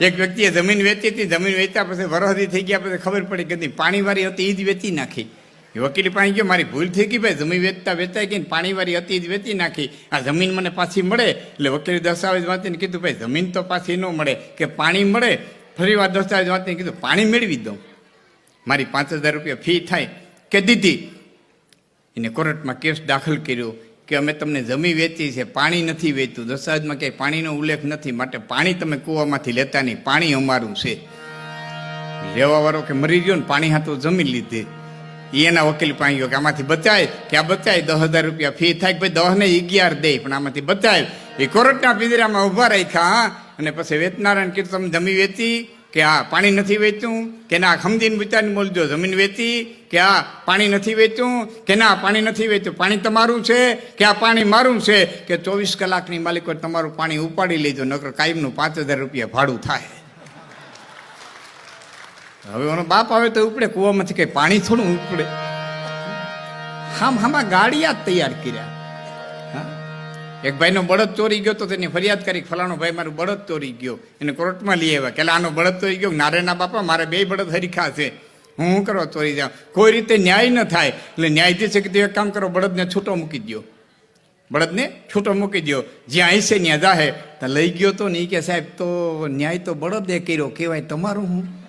એક વ્યક્તિએ જમીન વેચી હતી, જમીન વેચતા પછી વરહદી થઈ ગયા પછી ખબર પડી કે પાણીવાળી હતી એ જ વેચી નાખી. વકીલ પાસે ગયો, મારી ભૂલ થઈ ગઈ ભાઈ, જમીન વેચતા વેચાઈ ગઈ પાણીવાળી હતી જ વેચી નાખી. આ જમીન મને પાછી મળે, એટલે વકીલે દસ્તાવેજ વાંચીને કીધું, ભાઈ, જમીન તો પાછી ન મળે, કે પાણી મળે, ફરી વાર દસ્તાવેજ વાંચીને કીધું, પાણી મેળવી દઉં. મારી પાંચ હજાર રૂપિયા ફી થાય, કે દીધી. એને કોર્ટમાં કેસ દાખલ કર્યો. કે અમે તમને જમી વેચી છે, પાણી નથી વેચતું દસ્તાવેજમાં ક્યાંય પાણીનો ઉલ્લેખ નથી, માટે પાણી તમે કૂવામાંથી લેતા નહીં, પાણી અમારું છે. લેવાવાળો કે મરી ગયો ને, પાણી હાથો જમી લીધી. એના વકીલ પાસે ગયો કે આમાંથી બચાય, કે આ બચાય, દસ હજાર રૂપિયા ફી થાય કે ભાઈ દસ ને અગિયાર દે, પણ આમાંથી બચાય. એ કોર્ટના પિંજરામાં ઊભા રાખ્યા અને પછી વેચનારાયણ કીધું, તમે જમી વેચી કે આ પાણી નથી વેચ્યું, કે ના સમજીને વિચારીને બોલજો જમીન વેચી, કે આ પાણી નથી વેચ્યું, કે ના પાણી નથી વેચ્યું. પાણી તમારું છે, કે આ પાણી મારું છે, કે ચોવીસ કલાકની માલિકો તમારું પાણી ઉપાડી લેજો, નકર કાયમનું પાંચ હજાર રૂપિયા ભાડું થાય. હવે એનો બાપ આવે તો ઉપડે કૂવામાંથી કઈ પાણી થોડું ઉપડે. હામ હામાં ગાડિયા જ તૈયાર કર્યા? એક ભાઈનો બળદ ચોરી ગયો તો તેની ફરિયાદ કરી ફલાણો ભાઈ મારું બળદ ચોરી ગયો. એને કોર્ટમાં લઈ આવ્યા. કે આનો બળદ ચોરી ગયો. નારેના બાપા, મારે બે બળદ હરીખા છે. હું શું કરવા ચોરી જાઉં? કોઈ રીતે ન્યાય ન થાય. એટલે ન્યાયાધીશે કીધું, એક કામ કરો, બળદને છૂટો મૂકી દો બળદને છૂટો મૂકી દો જ્યાં હશે ત્યાં જાહે. તો લઈ ગયો તો ને કે સાહેબ, તો ન્યાય તો બળદે કર્યો, કહેવાય તમારું હું.